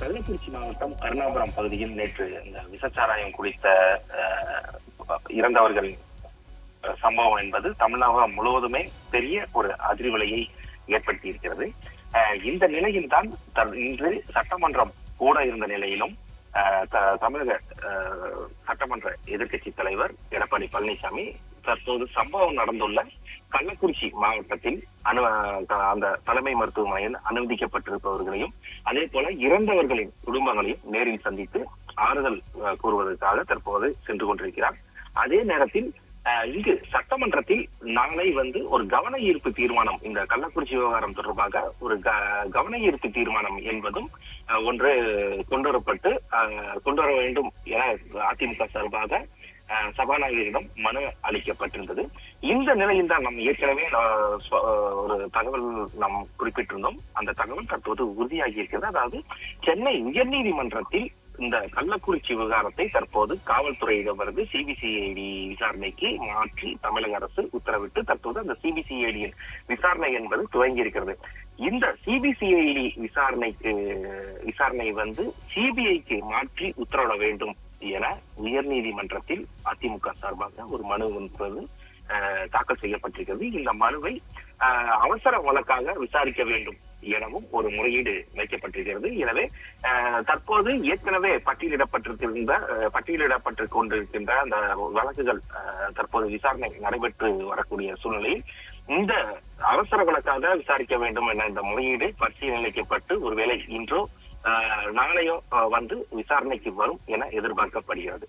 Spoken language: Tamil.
கள்ளக்குறிச்சி மாவட்டம் கருணாபுரம் பகுதியில் நேற்று இந்த விசச்சாராயம் குறித்த இறந்தவர்கள் சம்பவம் என்பது தமிழகம் முழுவதுமே பெரிய ஒரு அதிர்வலையை ஏற்படுத்தி இருக்கிறது இந்த நிலையில் தான் இன்று சட்டமன்றம் கூட இருந்த நிலையிலும் த- தமிழக சட்டமன்ற எதிர்க்கட்சி தலைவர் எடப்பாடி பழனிசாமி தற்போது சம்பவம் நடந்துள்ள கள்ளக்குறிச்சி மாவட்டத்தில் அனு அந்த தலைமை மருத்துவமனையில் அனுமதிக்கப்பட்டிருப்பவர்களையும் அதே போல இறந்தவர்களின் குடும்பங்களையும் நேரில் சந்தித்து ஆறுதல் கூறுவதற்காக தற்போது சென்று கொண்டிருக்கிறார். அதே நேரத்தில் அஹ், இங்கு சட்டமன்றத்தில் நாளை வந்து ஒரு கவன ஈர்ப்பு தீர்மானம் இந்த கள்ளக்குறிச்சி விவகாரம் தொடர்பாக ஒரு க- கவன ஈர்ப்பு தீர்மானம் என்பதும் அஹ், ஒன்று கொண்டுவரப்பட்டு அஹ், கொண்டு வர வேண்டும் என அதிமுக சார்பாக சபாநாயகரிடம் மனு அளிக்கப்பட்டிருந்தது. இந்த நிலையில் தான் நாம் ஏற்கனவே ஒரு தகவல் நாம் குறிப்பிட்டிருந்தோம். அந்த தகவல் தற்போது உறுதியாகி இருக்கிறது. அதாவது சென்னை உயர்நீதிமன்றத்தில் இந்த கள்ளக்குறிச்சி விவகாரத்தை தற்போது காவல்துறையிடமிருந்து சிபிசிஐடி விசாரணைக்கு மாற்றி தமிழக அரசு உத்தரவிட்டு தற்போது அந்த சிபிசிஐடியின் விசாரணை என்பது துவங்கி இருக்கிறது இந்த சிபிசிஐடி விசாரணைக்கு விசாரணை வந்து சிபிஐக்கு மாற்றி உத்தரவிட வேண்டும் என உயர்நீதிமன்றத்தில் அதிமுக சார்பாக ஒரு மனு என்பது தாக்கல் செய்யப்பட்டிருக்கிறது. இந்த மனுவை அவசர வழக்காக விசாரிக்க வேண்டும் எனவும் ஒரு முறையீடு வைக்கப்பட்டிருக்கிறது. எனவே தற்போது ஏற்கனவே பட்டியலிடப்பட்டிருக்கின்ற பட்டியலிடப்பட்டு கொண்டிருக்கின்ற அந்த வழக்குகள் தற்போது விசாரணை நடைபெற்று வரக்கூடிய சூழ்நிலையில் இந்த அவசர வழக்காக விசாரிக்க வேண்டும் என இந்த முறையீடு பரிசீலனைக்கப்பட்டு ஒருவேளை இன்றோ நாளையும் வந்து விசாரணைக்கு வரும் என எதிர்பார்க்கப்படுகிறது.